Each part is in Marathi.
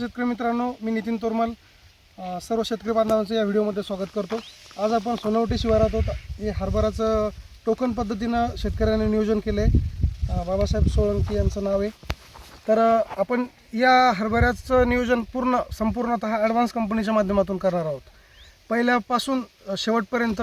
शेतकरी मित्रांनो मी नितीन तोरमल सर्व शेतकरी बांधवांचं या व्हिडिओमध्ये स्वागत करतो. आज आपण सोनवटी शिवारात होत हे हरभराचं टोकन पद्धतीनं शेतकऱ्यांनी नियोजन केलं आहे बाबासाहेब सोळंकी यांचं नाव आहे. तर आपण या हरभऱ्याचं नियोजन पूर्ण संपूर्णतः ॲडव्हान्स कंपनीच्या माध्यमातून करणार आहोत. पहिल्यापासून शेवटपर्यंत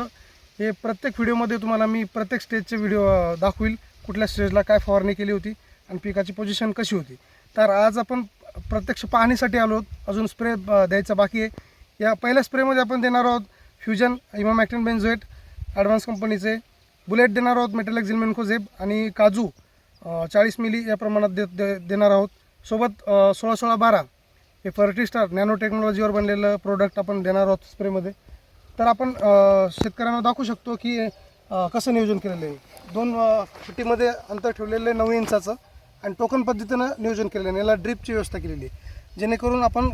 हे प्रत्येक व्हिडिओमध्ये तुम्हाला मी प्रत्येक स्टेजचे व्हिडिओ दाखवील. कुठल्या स्टेजला काय फवारणी केली होती आणि पिकाची पोझिशन कशी होती. तर आज आपण प्रत्यक्ष पाहणीसाठी आलो आहोत. अजून स्प्रे द्यायचा बाकी आहे. या पहिल्या स्प्रेमध्ये आपण देणार आहोत फ्युजन इमामॅक्टिन बेन्झोएट ॲडव्हान्स कंपनीचे. बुलेट देणार आहोत मेटलेक्स झिल्मेन्कोझेब आणि काजू चाळीस मिली या प्रमाणात दे, दे देणार आहोत. सोबत सोळा सोळा बारा हे फर्टिस्टार नॅनो टेक्नॉलॉजीवर बनलेलं प्रोडक्ट आपण देणार आहोत स्प्रेमध्ये. तर आपण शेतकऱ्यांना दाखवू शकतो की कसं नियोजन केलेलं आहे. दोन फुटीमध्ये अंतर ठेवलेलं आहे नऊ इंचाचं. आणि टोकन पद्धतीनं नियोजन केलेलं आहे याला ड्रीपची व्यवस्था केलेली आहे. जेणेकरून आपण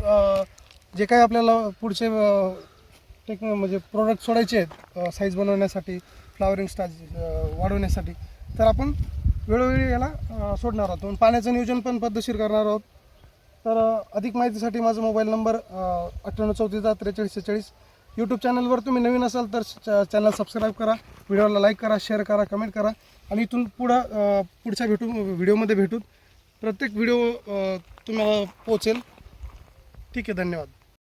जे काही आपल्याला पुढचे अ, टेक म्हणजे प्रोडक्ट सोडायचे आहेत साईज बनवण्यासाठी फ्लावरिंग स्टाज वाढवण्यासाठी तर आपण वेळोवेळी याला सोडणार आहोत. आणि पाण्याचं नियोजन पण पद्धतशीर करणार आहोत. तर अधिक माहितीसाठी माझा मोबाईल नंबर अठ्ठ्याण्णव चौतीस दहा त्रेचाळीस सेहेचाळीस यूट्यूब चॅनलवर तुम्ही नवीन असाल तर चॅनल सबस्क्राईब करा व्हिडिओला लाईक करा शेअर करा कमेंट करा. आणि इथून पुढं पुढच्या भेटू व्हिडिओमध्ये भेटून प्रत्येक व्हिडिओ तुम्हाला पोचेल ठीक आहे धन्यवाद.